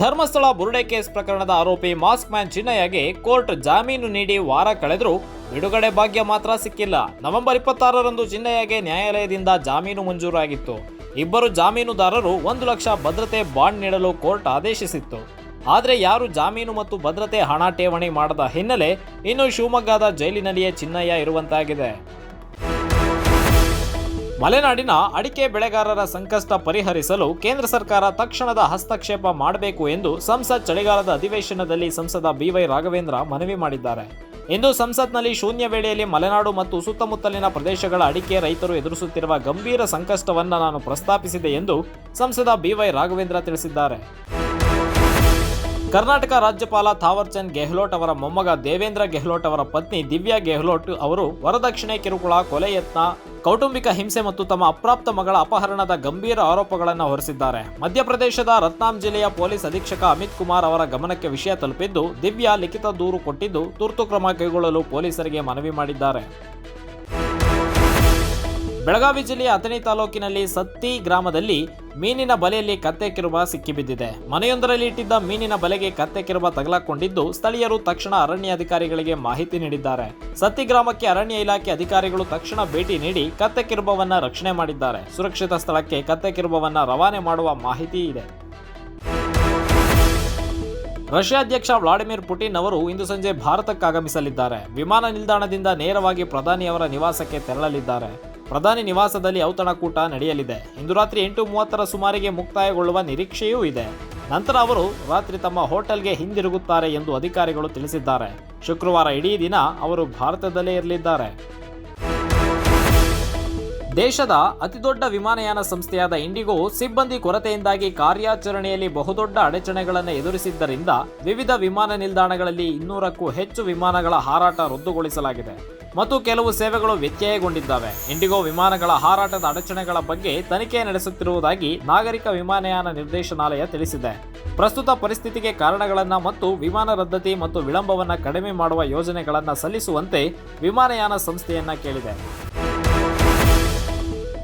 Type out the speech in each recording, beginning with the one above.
ಧರ್ಮಸ್ಥಳ ಬುರುಡೆ case ಪ್ರಕರಣದ ಆರೋಪಿ mask man ಚಿನ್ನಯ್ಯಗೆ court ಜಾಮೀನು ನೀಡಿ ವಾರ ಕಳೆದರೂ ಬಿಡುಗಡೆ ಭಾಗ್ಯ ಮಾತ್ರ ಸಿಕ್ಕಿಲ್ಲ. ನವೆಂಬರ್ ಇಪ್ಪತ್ತಾರರಂದು ಚಿನ್ನಯ್ಯಗೆ ನ್ಯಾಯಾಲಯದಿಂದ ಜಾಮೀನು ಮಂಜೂರಾಗಿತ್ತು. ಇಬ್ಬರು ಜಾಮೀನುದಾರರು ಒಂದು ಲಕ್ಷ ಭದ್ರತೆ ಬಾಂಡ್ ನೀಡಲು ಕೋರ್ಟ್ ಆದೇಶಿಸಿತ್ತು. ಆದರೆ ಯಾರು ಜಾಮೀನು ಮತ್ತು ಭದ್ರತೆ ಹಣ ಠೇವಣಿ ಮಾಡದ ಹಿನ್ನೆಲೆ ಇನ್ನು ಶಿವಮೊಗ್ಗದ ಜೈಲಿನಲ್ಲಿಯೇ ಚಿನ್ನಯ್ಯ ಇರುವಂತಾಗಿದೆ. ಮಲೆನಾಡಿನ ಅಡಿಕೆ ಬೆಳೆಗಾರರ ಸಂಕಷ್ಟ ಪರಿಹರಿಸಲು ಕೇಂದ್ರ ಸರ್ಕಾರ ತಕ್ಷಣದ ಹಸ್ತಕ್ಷೇಪ ಮಾಡಬೇಕು ಎಂದು ಸಂಸತ್ ಚಳಿಗಾಲದ ಅಧಿವೇಶನದಲ್ಲಿ ಸಂಸದ ಬಿವೈ ರಾಘವೇಂದ್ರ ಮನವಿ ಮಾಡಿದ್ದಾರೆ. ಇಂದು ಸಂಸತ್ನಲ್ಲಿ ಶೂನ್ಯ ವೇಳೆಯಲ್ಲಿ ಮಲೆನಾಡು ಮತ್ತು ಸುತ್ತಮುತ್ತಲಿನ ಪ್ರದೇಶಗಳ ಅಡಿಕೆ ರೈತರು ಎದುರಿಸುತ್ತಿರುವ ಗಂಭೀರ ಸಂಕಷ್ಟವನ್ನು ನಾನು ಪ್ರಸ್ತಾಪಿಸಿದೆ ಎಂದು ಸಂಸದ ಬಿವೈ ರಾಘವೇಂದ್ರ ತಿಳಿಸಿದ್ದಾರೆ. ಕರ್ನಾಟಕ ರಾಜ್ಯಪಾಲ ಥಾವರ್ಚಂದ್ ಗೆಹ್ಲೋಟ್ ಅವರ ಮೊಮ್ಮಗ ದೇವೇಂದ್ರ ಗೆಹ್ಲೋಟ್ ಅವರ ಪತ್ನಿ ದಿವ್ಯಾ ಗೆಹ್ಲೋಟ್ ಅವರು ವರದಕ್ಷಿಣೆ ಕಿರುಕುಳ, ಕೊಲೆ ಯತ್ನ, ಕೌಟುಂಬಿಕ ಹಿಂಸೆ ಮತ್ತು ತಮ್ಮ ಅಪ್ರಾಪ್ತ ಮಗಳ ಅಪಹರಣದ ಗಂಭೀರ ಆರೋಪಗಳನ್ನು ಹೊರಿಸಿದ್ದಾರೆ. ಮಧ್ಯಪ್ರದೇಶದ ರತ್ನಾಂ ಜಿಲ್ಲೆಯ ಪೊಲೀಸ್ ಅಧೀಕ್ಷಕ ಅಮಿತ್ ಕುಮಾರ್ ಅವರ ಗಮನಕ್ಕೆ ವಿಷಯ ತಲುಪಿದ್ದು, ದಿವ್ಯಾ ಲಿಖಿತ ದೂರು ಕೊಟ್ಟಿದ್ದು ತುರ್ತು ಕ್ರಮ ಕೈಗೊಳ್ಳಲು ಪೊಲೀಸರಿಗೆ ಮನವಿ ಮಾಡಿದ್ದಾರೆ. ಬೆಳಗಾವಿ ಜಿಲ್ಲೆಯ ಅಥಣಿ ತಾಲೂಕಿನಲ್ಲಿ ಸತ್ತಿ ಗ್ರಾಮದಲ್ಲಿ ಮೀನಿನ ಬಲೆಯಲ್ಲಿ ಕತ್ತೆ ಕಿರುಬ ಸಿಕ್ಕಿಬಿದ್ದಿದೆ. ಮನೆಯೊಂದರಲ್ಲಿ ಇಟ್ಟಿದ್ದ ಮೀನಿನ ಬಲೆಗೆ ಕತ್ತೆ ಕಿರುಬ ತಗಲಾಕೊಂಡಿದ್ದು ಸ್ಥಳೀಯರು ತಕ್ಷಣ ಅರಣ್ಯ ಅಧಿಕಾರಿಗಳಿಗೆ ಮಾಹಿತಿ ನೀಡಿದ್ದಾರೆ. ಸತ್ತಿ ಗ್ರಾಮಕ್ಕೆ ಅರಣ್ಯ ಇಲಾಖೆ ಅಧಿಕಾರಿಗಳು ತಕ್ಷಣ ಭೇಟಿ ನೀಡಿ ಕತ್ತೆ ಕಿರುಬವನ್ನ ರಕ್ಷಣೆ ಮಾಡಿದ್ದಾರೆ. ಸುರಕ್ಷಿತ ಸ್ಥಳಕ್ಕೆ ಕತ್ತೆ ಕಿರುಬವನ್ನ ರವಾನೆ ಮಾಡುವ ಮಾಹಿತಿ ಇದೆ. ರಷ್ಯಾ ಅಧ್ಯಕ್ಷ ವ್ಲಾಡಿಮಿರ್ ಪುಟಿನ್ ಅವರು ಇಂದು ಸಂಜೆ ಭಾರತಕ್ಕಾಗಮಿಸಲಿದ್ದಾರೆ. ವಿಮಾನ ನಿಲ್ದಾಣದಿಂದ ನೇರವಾಗಿ ಪ್ರಧಾನಿಯವರ ನಿವಾಸಕ್ಕೆ ತೆರಳಲಿದ್ದಾರೆ. ಪ್ರಧಾನಿ ನಿವಾಸದಲ್ಲಿ ಔತಣಕೂಟ ನಡೆಯಲಿದೆ. ಇಂದು ರಾತ್ರಿ ಎಂಟು ಮೂವತ್ತರ ಸುಮಾರಿಗೆ ಮುಕ್ತಾಯಗೊಳ್ಳುವ ನಿರೀಕ್ಷೆಯೂ ಇದೆ. ನಂತರ ಅವರು ರಾತ್ರಿ ತಮ್ಮ ಹೋಟೆಲ್ಗೆ ಹಿಂದಿರುಗುತ್ತಾರೆ ಎಂದು ಅಧಿಕಾರಿಗಳು ತಿಳಿಸಿದ್ದಾರೆ. ಶುಕ್ರವಾರ ಇಡೀ ದಿನ ಅವರು ಭಾರತದಲ್ಲೇ ಇರಲಿದ್ದಾರೆ. ದೇಶದ ಅತಿದೊಡ್ಡ ವಿಮಾನಯಾನ ಸಂಸ್ಥೆಯಾದ ಇಂಡಿಗೋ ಸಿಬ್ಬಂದಿ ಕೊರತೆಯಿಂದಾಗಿ ಕಾರ್ಯಾಚರಣೆಯಲ್ಲಿ ಬಹುದೊಡ್ಡ ಅಡಚಣೆಗಳನ್ನು ಎದುರಿಸಿದ್ದರಿಂದ ವಿವಿಧ ವಿಮಾನ ನಿಲ್ದಾಣಗಳಲ್ಲಿ ಇನ್ನೂರಕ್ಕೂ ಹೆಚ್ಚು ವಿಮಾನಗಳ ಹಾರಾಟ ರದ್ದುಗೊಳಿಸಲಾಗಿದೆ. ಮತ್ತು ಕೆಲವು ಸೇವೆಗಳು ವ್ಯತ್ಯಯಗೊಂಡಿದ್ದಾವೆ. ಇಂಡಿಗೋ ವಿಮಾನಗಳ ಹಾರಾಟದ ಅಡಚಣೆಗಳ ಬಗ್ಗೆ ತನಿಖೆ ನಡೆಸುತ್ತಿರುವುದಾಗಿ ನಾಗರಿಕ ವಿಮಾನಯಾನ ನಿರ್ದೇಶನಾಲಯ ತಿಳಿಸಿದೆ. ಪ್ರಸ್ತುತ ಪರಿಸ್ಥಿತಿಗೆ ಕಾರಣಗಳನ್ನು ಮತ್ತು ವಿಮಾನ ರದ್ದತಿ ಮತ್ತು ವಿಳಂಬವನ್ನು ಕಡಿಮೆ ಮಾಡುವ ಯೋಜನೆಗಳನ್ನು ಸಲ್ಲಿಸುವಂತೆ ವಿಮಾನಯಾನ ಸಂಸ್ಥೆಯನ್ನ ಕೇಳಿದೆ.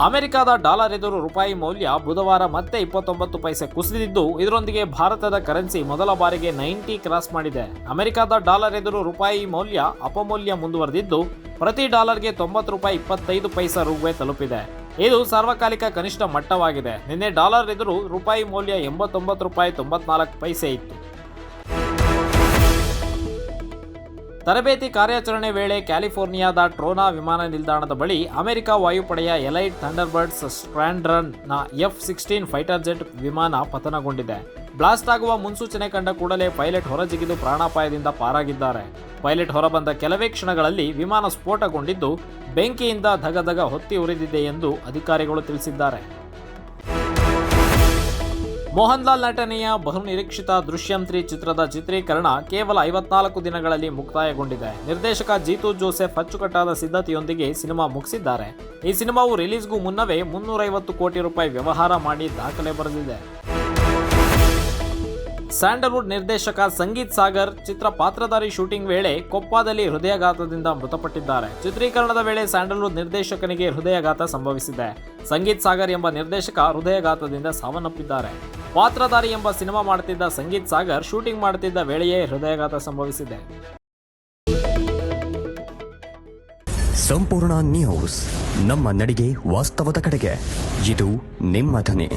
ಅಮೆರಿಕದ ಡಾಲರ್ ಎದುರು ರೂಪಾಯಿ ಮೌಲ್ಯ ಬುಧವಾರ ಮತ್ತೆ ಇಪ್ಪತ್ತೊಂಬತ್ತು ಪೈಸೆ ಕುಸಿದಿದ್ದು, ಇದರೊಂದಿಗೆ ಭಾರತದ ಕರೆನ್ಸಿ ಮೊದಲ ಬಾರಿಗೆ ನೈಂಟಿ ಕ್ರಾಸ್ ಮಾಡಿದೆ. ಅಮೆರಿಕದ ಡಾಲರ್ ಎದುರು ರೂಪಾಯಿ ಮೌಲ್ಯ ಅಪಮೌಲ್ಯ ಮುಂದುವರೆದಿದ್ದು, ಪ್ರತಿ ಡಾಲರ್ಗೆ ತೊಂಬತ್ತು ರೂಪಾಯಿ ಇಪ್ಪತ್ತೈದು ಪೈಸೆ ರೂಪಾಯಿ ತಲುಪಿದೆ. ಇದು ಸಾರ್ವಕಾಲಿಕ ಕನಿಷ್ಠ ಮಟ್ಟವಾಗಿದೆ. ನಿನ್ನೆ ಡಾಲರ್ ಎದುರು ರೂಪಾಯಿ ಮೌಲ್ಯ ಎಂಬತ್ತೊಂಬತ್ತು ರೂಪಾಯಿ ತೊಂಬತ್ನಾಲ್ಕು ಪೈಸೆ ಇತ್ತು. ತರಬೇತಿ ಕಾರ್ಯಾಚರಣೆ ವೇಳೆ ಕ್ಯಾಲಿಫೋರ್ನಿಯಾದ ಟ್ರೋನಾ ವಿಮಾನ ನಿಲ್ದಾಣದ ಬಳಿ ಅಮೆರಿಕ ವಾಯುಪಡೆಯ ಎಲೈಟ್ ಥಂಡರ್ಬರ್ಡ್ಸ್ನ ಎಫ್ ಸಿಕ್ಸ್ಟೀನ್ ಫೈಟರ್ ಜೆಟ್ ವಿಮಾನ ಪತನಗೊಂಡಿದೆ. ಬ್ಲಾಸ್ಟ್ ಆಗುವ ಮುನ್ಸೂಚನೆ ಕಂಡ ಕೂಡಲೇ ಪೈಲಟ್ ಹೊರಜಿಗಿದು ಪ್ರಾಣಾಪಾಯದಿಂದ ಪಾರಾಗಿದ್ದಾರೆ. ಪೈಲಟ್ ಹೊರಬಂದ ಕೆಲವೇ ಕ್ಷಣಗಳಲ್ಲಿ ವಿಮಾನ ಸ್ಫೋಟಗೊಂಡಿದ್ದು, ಬೆಂಕಿಯಿಂದ ಧಗಧಗ ಹೊತ್ತಿ ಉರಿದಿದೆ ಎಂದು ಅಧಿಕಾರಿಗಳು ತಿಳಿಸಿದ್ದಾರೆ. ಮೋಹನ್ ಲಾಲ್ ನಟನೆಯ ಬಹುನಿರೀಕ್ಷಿತ ದೃಶ್ಯಂತ್ರಿ ಚಿತ್ರದ ಚಿತ್ರೀಕರಣ ಕೇವಲ ಐವತ್ನಾಲ್ಕು ದಿನಗಳಲ್ಲಿ ಮುಕ್ತಾಯಗೊಂಡಿದೆ. ನಿರ್ದೇಶಕ ಜೀತು ಜೋಸೆಫ್ ಅಚ್ಚುಕಟ್ಟಾದ ಸಿದ್ಧತೆಯೊಂದಿಗೆ ಸಿನಿಮಾ ಮುಗಿಸಿದ್ದಾರೆ. ಈ ಸಿನಿಮಾವು ರಿಲೀಸ್ಗೂ ಮುನ್ನವೇ ಮುನ್ನೂರೈವತ್ತು ಕೋಟಿ ರೂಪಾಯಿ ವ್ಯವಹಾರ ಮಾಡಿ ದಾಖಲೆ ಬರೆದಿದೆ. ಸ್ಯಾಂಡಲ್ವುಡ್ ನಿರ್ದೇಶಕ ಸಂಗೀತ್ ಸಾಗರ್ ಚಿತ್ರ ಪಾತ್ರಧಾರಿ ಶೂಟಿಂಗ್ ವೇಳೆ ಕೊಪ್ಪದಲ್ಲಿ ಹೃದಯಾಘಾತದಿಂದ ಮೃತಪಟ್ಟಿದ್ದಾರೆ. ಚಿತ್ರೀಕರಣದ ವೇಳೆ ಸ್ಯಾಂಡಲ್ವುಡ್ ನಿರ್ದೇಶಕನಿಗೆ ಹೃದಯಾಘಾತ ಸಂಭವಿಸಿದೆ. ಸಂಗೀತ್ ಸಾಗರ್ ಎಂಬ ನಿರ್ದೇಶಕ ಹೃದಯಾಘಾತದಿಂದ ಸಾವನ್ನಪ್ಪಿದ್ದಾರೆ. ಪಾತ್ರಧಾರಿ ಎಂಬ ಸಿನಿಮಾ ಮಾಡುತ್ತಿದ್ದ ಸಂಗೀತ್ ಸಾಗರ್ ಶೂಟಿಂಗ್ ಮಾಡುತ್ತಿದ್ದ ವೇಳೆಯೇ ಹೃದಯಾಘಾತ ಸಂಭವಿಸಿದೆ. ಸಂಪೂರ್ಣ ನ್ಯೂಸ್ ನಮ್ಮ ನಡಿಗೆ ವಾಸ್ತವದ ಕಡೆಗೆ. ಇದು ನಿಮ್ಮ ಧ್ವನಿ.